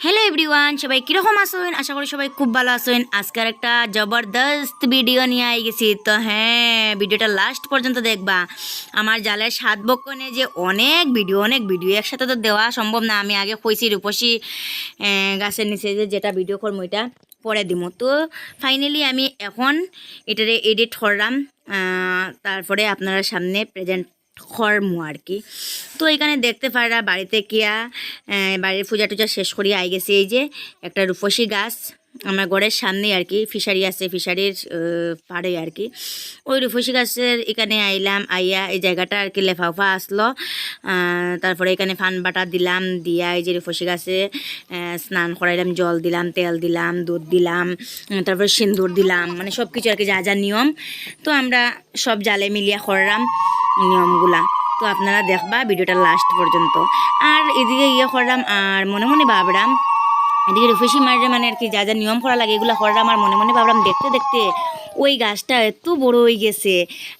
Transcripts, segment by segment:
Hello everyone সবাই কীরকম আসেন আশা করি সবাই খুব ভালো আছেন। আজকের একটা জবরদস্ত ভিডিও নিয়ে আই গেছি। তো হ্যাঁ ভিডিওটা লাস্ট পর্যন্ত দেখবা। আমার জালের সাত বক্ষণে যে অনেক ভিডিও অনেক ভিডিও একসাথে তো দেওয়া সম্ভব না। আমি আগে কইছি রূপসী গাছের নিচে যে যেটা ভিডিও করব এটা পরে দিব তো ফাইনালি আমি এখন এটারে এডিট করলাম। তারপরে আপনারা সামনে প্রেজেন্ট খরমু আর কি। তো এখানে দেখতে পারা বাড়িতে কিয়া বাড়ির পূজা টুজা শেষ করি আই গেছে এই যে একটা রূপসী গাছ। আমার ঘরের সামনে আর কি, ফিশারি আছে, ফিশারির পাড়ে আর কি। ওই রূপসী গাছের এখানে আইলাম, আইয়া এই জায়গাটা আর কি লেফাফা আসলো। তারপরে এখানে ফান বাটা দিলাম, দিয়া এই যে রূপসী গাছে স্নান করাইলাম, জল দিলাম, তেল দিলাম, দুধ দিলাম তারপরে সিন্দুর দিলাম মানে সব কিছু আর কি যা যা নিয়ম। তো আমরা সব জালে মিলিয়া করলাম। নিয়মগুলা। তো আপনারা দেখবা ভিডিওটা লাস্ট পর্যন্ত। আর এদিকে ইয়ে করলাম আর মনে মনে ভাবলাম এদিকে রুফেসি মারে মানে আর কি যা যা নিয়ম করা লাগে এগুলো করলাম আর মনে মনে ভাবলাম দেখতে দেখতে ওই গাছটা এত বড় হয়ে গেছে।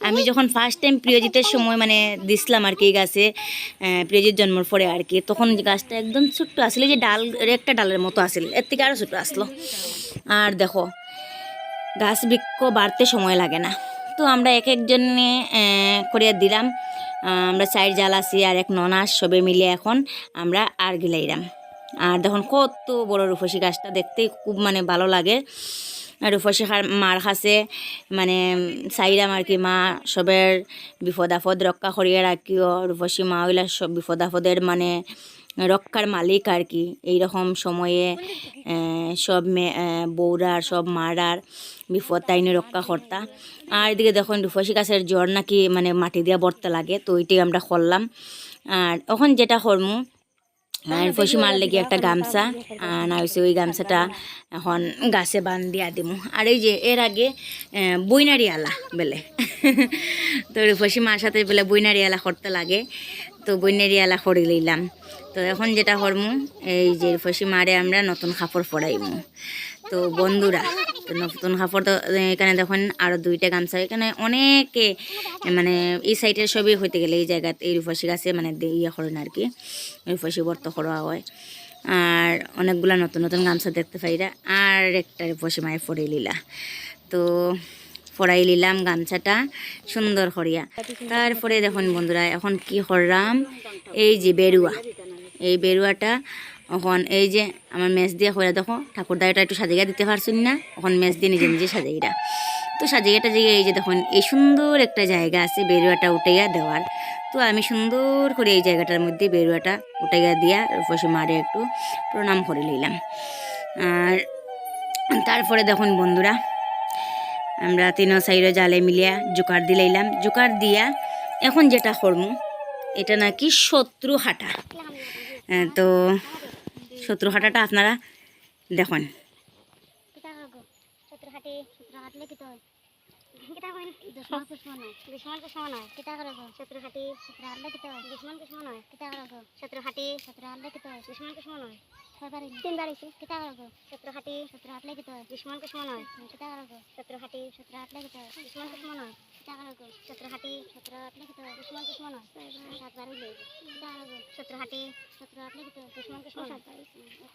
আমি যখন ফার্স্ট টাইম প্রিয়জিতের সময় মানে দিছিলাম আর কি এই গাছে আহ, প্রিয়জিৎ জন্মর পরে আর কি তখন গাছটা একদম ছোট্ট আসলে যে ডাল একটা ডালের মতো আসলে এর থেকে আরও ছোট্ট আসলো। আর দেখো গাছ বৃক্ষ বাড়তে সময় লাগে না। তো আমরা এক একজনে করিয়া দিলাম। আমরা চার জাল আছি আর এক ননাস সবে মিলে এখন আমরা আর গিলাইলাম। আর দেখুন কত বড় রূপসী গাছটা, দেখতে খুব মানে ভালো লাগে। রূপসী মার খাসে মানে চাইরাম আর কি মা সবের বিপদ আপদ রক্ষা করিয়া রাখিও। রূপসী মা ওইলা সব বিপদ আপদের মানে রক্ষার মালিক আর কি। এইরকম সময়ে সব মে বৌরার সব মারার বিপদ তাইনে রক্ষা কর্তা আর এদিকে দেখুন, রূপসী গাছের জ্বর নাকি মানে মাটি দিয়া বর্তে লাগে, তো ওইটাই আমরা করলাম। আর এখন যেটা করমু আর ফসি মারলে কি একটা গামছা, আর না হয়েছে ওই গামছাটা এখন গাছে বান দিয়া দিমু। আর এই যে এর আগে বইনারি আলা বেলে। তো ফসি মার সাথে বেলে বইনারি আলা করতে লাগে, তো বইনারি আলা করে লইলাম। তো এখন যেটা করমু, এই যে ফসি মারে আমরা নতুন কাপড় পরাইমু। তো বন্ধুরা, তো নতুন কাপড় তো এখানে দেখুন আরও দুইটা গামছা, এখানে অনেকে মানে এই সাইডের সবই হইতে গেলে এই জায়গাতে এই রূপসী গাছে মানে ইয়ে করেন আর কি, রূপসী বর্ত করা হয়। আর অনেকগুলা নতুন নতুন গামছা দেখতে পাইরা আর একটা রূপসী মায়ে পরে লিলা। তো পরাই নিলাম গামছাটা সুন্দর করিয়া। তারপরে দেখুন বন্ধুরা, এখন কি করলাম? এই যে বেরুয়া এই বেরুয়াটা এখন এই যে আমার মেজ দিয়ে করে দেখো ঠাকুর দায়টা একটু সাজিয়ে দিতে পারছুন না? এখন মেজ দিয়ে নিজে নিজে সাজাইরা তো সাজিয়েটা যে এই যে দেখুন, এই সুন্দর একটা জায়গা আছে বেরুয়াটা উঠাইয়া দেওয়ার। তো আমি সুন্দর করে এই জায়গাটার মধ্যে বেরুয়াটা উঠাইয়া দিয়া পশু মারে একটু প্রণাম করে নিলাম আর তারপরে দেখুন বন্ধুরা, আমরা তিনও সাইডে জালে মিলিয়া জোকার দিলাইলাম জোকার দিয়া এখন যেটা করমু, এটা নাকি শত্রু হাঁটা। তো শত্রু হাঁটাটা আপনারা দেখুন। হাটি সত্তর হাটলে কিতা করব সত্তর হাটি সত্তর হাটলে কিতা হয় দুশ্মনকে সমান হয় কিতা করব সত্তর হাটি সত্তর হাটলে কিতা হয় দুশ্মনকে সমান হয় ছয়বার তিনবার হয়েছে কিতা? করব সত্তর হাটি সত্তর হাটলে কিতা? হয়। দুশ্মনকে সমান হয় কিতা করব সত্তর হাটি সত্তর হাটলে কিতা হয় দুশ্মনকে সমান হয় কিতা করব সত্তর হাটি সত্তর হাটলে কিতা হয় দুশ্মনকে সমান হয় সাতবার হইলে কিতা করব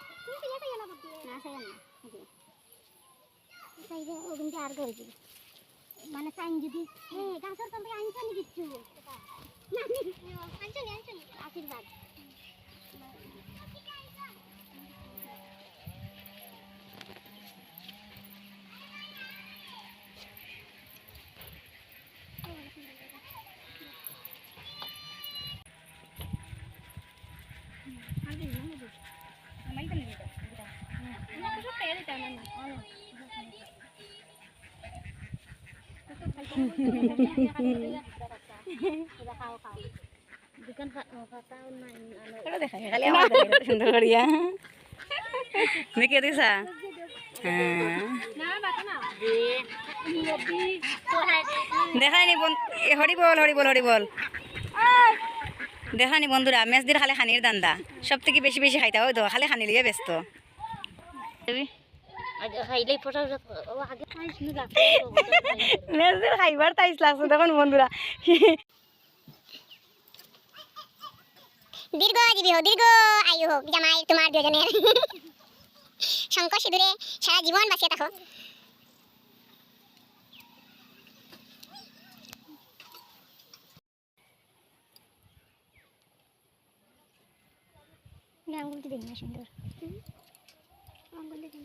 সত্তর হাটি সত্তর হাটলে কিতা হয় দুশ্মনকে সমান হয় করে দিই এটা মানে তুমি সাইন যদি গাছের তলে আনছো নি কিচ্ছু আশীর্বাদ। সুন্দর করিয়া দেখে দিছা হ্যাঁ দেখায়নি এ হরি বল হরি বল হরি বল দেখানি বন্ধুরা মেজ দিয়ে খালি খানির দান্দা সব থেকে বেশি বেশি খাইতা ওই তো খালি খানি লিয়ে ব্যস্ত খাইলেই ফটো ও আগে মেজদের খাইবার তাইস লাগছে তখন বন্ধুরা। দীর্ঘ জীবী হোক দীর্ঘ আয়ু হোক জামাই তোমার দুজনের শঙ্কর সিঁদুরে সারা জীবন বাঁচিয়ে থাকো। আঙ্গুলটি দিন না সুন্দর। আঙ্গুলটি দিন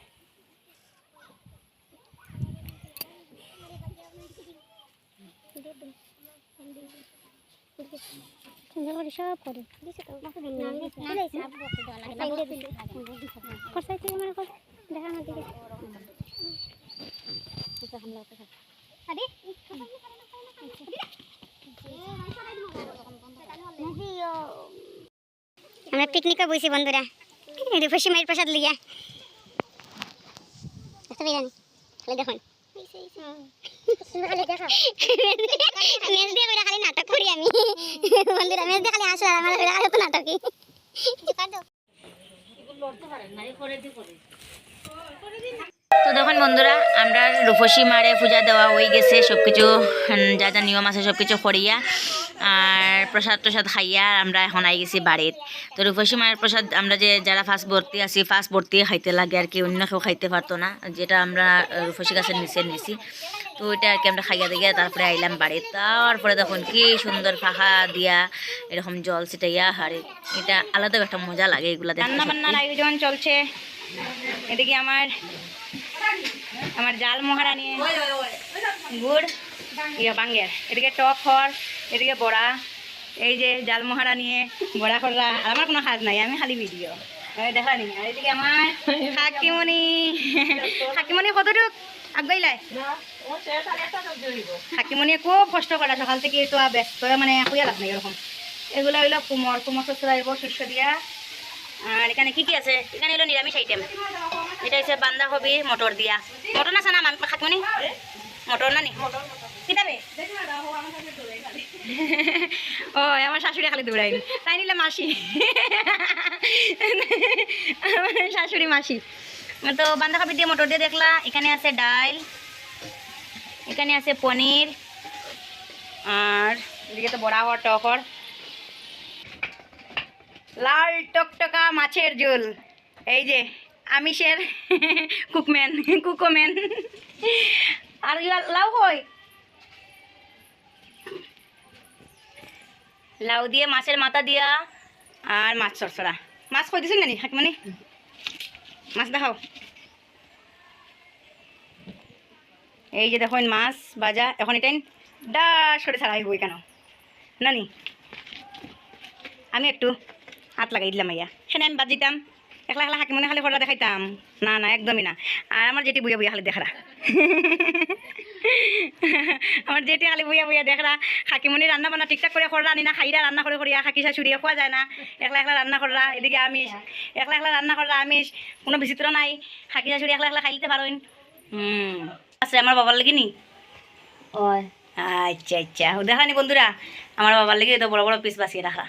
করে সব করি তুই আমার কর দেখা আমার দিকে আমরা পিকনিকে বসি বন্ধুরা। রূপসী মায়ের প্রসাদ লিয়া দেখুন। মেজ দিয়ে করে খালি নাটক করি আমি। বন্ধুরা মেজ দিয়ে খালি হাসো আর আমার খালি তো নাটকই। তো দেখুন বন্ধুরা আমরা রূপসী মারে পূজা দেওয়া হয়ে গেছে সবকিছু যা যা নিয়ম আছে সবকিছু করিয়া। আর প্রসাদ টসাদ খাইয়া আমরা এখন আই গেছি বাড়িত। তো রূপসী মায়ের প্রসাদ আমরা যে যারা ফার্স্ট ভর্তি আছি ফার্স্ট ভর্তি খাইতে লাগে আর কি অন্য কেউ খাইতে পারতো না যেটা আমরা রূপসী গাছের নিচে নিছি। তো ওইটা আর কি আমরা খাইয়া দিয়ে তারপরে আইলাম বাড়িতে। তারপরে দেখুন কি সুন্দর ফাঁকা দিয়া এরকম জল ছিটাইয়া হারে এটা আলাদা একটা মজা লাগে এগুলা রান্না বান্নার আয়োজন চলছে। এদিকে আমার আমার জাল মহারা নিয়ে গুড়। ইয়ে বাঙ্গের এদিকে টক খড় এদিকে বড়া। এই যে জাল মহারা নিয়ে বড়া খড়া আর আমার কোনো কাজ নাই আমি খালি ভিডিও দেখা নি? আর এদিকে আমার হাকিমণি হাকিমণি কতটুক? আগবাইলাই? হাকিমণিয়ে খুব কষ্ট করে সকাল থেকে তো ব্যস্ত মানে কুইয়া লাভ নাই এরকম এগুলো হইল কুমর কুমর চচড়া দিব শস্য দিয়া। আর এখানে কি কি আছে? এখানে হলো নিরামিষ আইটেম এটা হচ্ছে বান্ধাকপি মটর দিয়া। মটর না মামি খাকমনি মটর না নি? ও, আমার শাশুড়ি খালি দৌড়াই তাই নিলে মাসি। শাশুড়ি মাসি। তো বান্ধাকপি দিয়ে মটর দিয়ে দেখলা, এখানে আছে ডাল, এখানে আছে পনির, আর এদিকে তো বড়া হওয়ার টকর লাল টকটকা মাছের ঝোল। এই যে, আমিষের কুকম্যান, কুকোম্যান। আর লাউ কই? লাউ দিয়ে, মাছের মাথা দিয়া আর মাছ চরচড়া মাছ কই দিছিল নানি? হাকিমানি মাছ দেখাও। এই যে দেখুন, মাছ বাজা এখন এটাই ডাস করে ছাড়া হইব কেন? নানি, আমি একটু হাত লাগাই দিলাম আইয়া। সেখানে আমি বাদ দিতাম। একলা একলা হাকি মনে খালি ফটো দেখাইতাম। না না, একদমই না। আর আমার যেটি বুয়া বুয়া খালি দেখরা। আমার যেটি খালি বুয়া বুয়া দেখরা হাকিমনি রান্না বান্না ঠিকঠাক করে করা আনি না খাইরা রান্না করে করিয়া খাকি শাশুড়িয়া খোয়া যায় না। একলা একলা রান্না করা এদিকে আমিষ একলা একলা রান্না করা আমিষ কোনো বিচিত্র নাই। খাকি শাশুড়ি একলা একলা খাইতে পারোইন হুম আছে আমার বাবার লাগিনি ওই আচ্ছা আচ্ছা। দেখানি বন্ধুরা আমার বাবার লেগে তো বড় বড় পিস বাঁচিয়ে রাখা